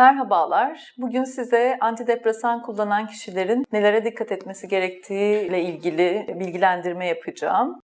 Merhabalar. Bugün size antidepresan kullanan kişilerin nelere dikkat etmesi gerektiği ile ilgili bilgilendirme yapacağım.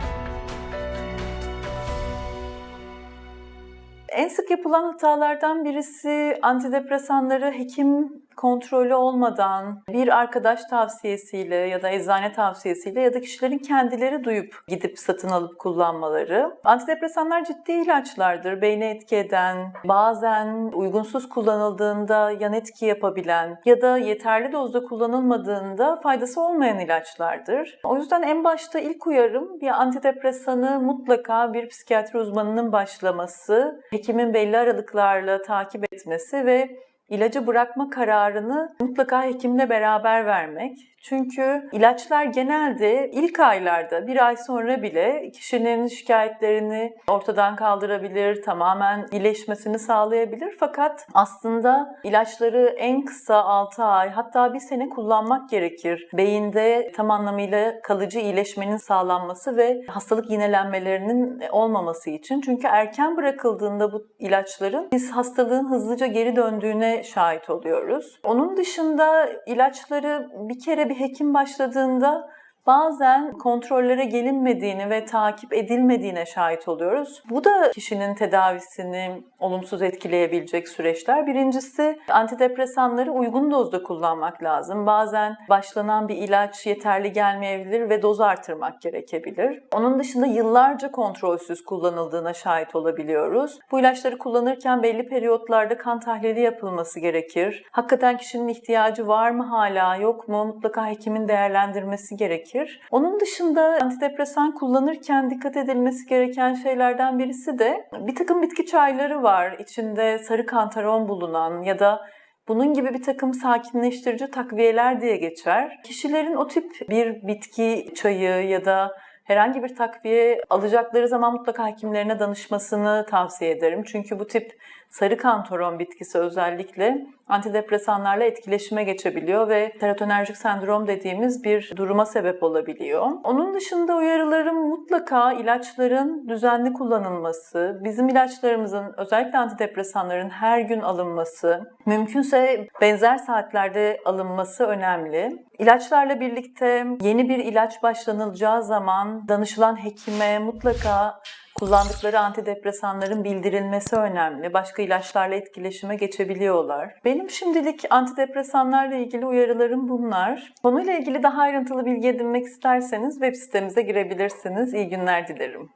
En sık yapılan hatalardan birisi antidepresanları hekim kontrolü olmadan bir arkadaş tavsiyesiyle ya da eczane tavsiyesiyle ya da kişilerin kendileri duyup gidip satın alıp kullanmaları. Antidepresanlar ciddi ilaçlardır. Beyni etki eden, bazen uygunsuz kullanıldığında yan etki yapabilen ya da yeterli dozda kullanılmadığında faydası olmayan ilaçlardır. O yüzden en başta ilk uyarım bir antidepresanı mutlaka bir psikiyatri uzmanının başlaması, hekimin belli aralıklarla takip etmesi ve ilacı bırakma kararını mutlaka hekimle beraber vermek. Çünkü ilaçlar genelde ilk aylarda, bir ay sonra bile kişinin şikayetlerini ortadan kaldırabilir, tamamen iyileşmesini sağlayabilir. Fakat aslında ilaçları en kısa 6 ay hatta bir sene kullanmak gerekir. Beyinde tam anlamıyla kalıcı iyileşmenin sağlanması ve hastalık yinelenmelerinin olmaması için. Çünkü erken bırakıldığında bu ilaçların biz hastalığın hızlıca geri döndüğüne şahit oluyoruz. Onun dışında ilaçları bir kere bir hekim başladığında bazen kontrollere gelinmediğini ve takip edilmediğine şahit oluyoruz. Bu da kişinin tedavisini olumsuz etkileyebilecek süreçler. Birincisi antidepresanları uygun dozda kullanmak lazım. Bazen başlanan bir ilaç yeterli gelmeyebilir ve doz artırmak gerekebilir. Onun dışında yıllarca kontrolsüz kullanıldığına şahit olabiliyoruz. Bu ilaçları kullanırken belli periyotlarda kan tahlili yapılması gerekir. Hakikaten kişinin ihtiyacı var mı hala yok mu mutlaka hekimin değerlendirmesi gerekir. Onun dışında antidepresan kullanırken dikkat edilmesi gereken şeylerden birisi de bir takım bitki çayları var. İçinde sarı kantaron bulunan ya da bunun gibi bir takım sakinleştirici takviyeler diye geçer. Kişilerin o tip bir bitki çayı ya da herhangi bir takviye alacakları zaman mutlaka hekimlerine danışmasını tavsiye ederim. Çünkü bu tip sarı kantaron bitkisi özellikle antidepresanlarla etkileşime geçebiliyor ve serotonerjik sendrom dediğimiz bir duruma sebep olabiliyor. Onun dışında uyarılarım mutlaka ilaçların düzenli kullanılması, bizim ilaçlarımızın özellikle antidepresanların her gün alınması, mümkünse benzer saatlerde alınması önemli. İlaçlarla birlikte yeni bir ilaç başlanılacağı zaman danışılan hekime mutlaka kullandıkları antidepresanların bildirilmesi önemli. Başka ilaçlarla etkileşime geçebiliyorlar. Benim şimdilik antidepresanlarla ilgili uyarılarım bunlar. Konuyla ilgili daha ayrıntılı bilgi edinmek isterseniz web sitemize girebilirsiniz. İyi günler dilerim.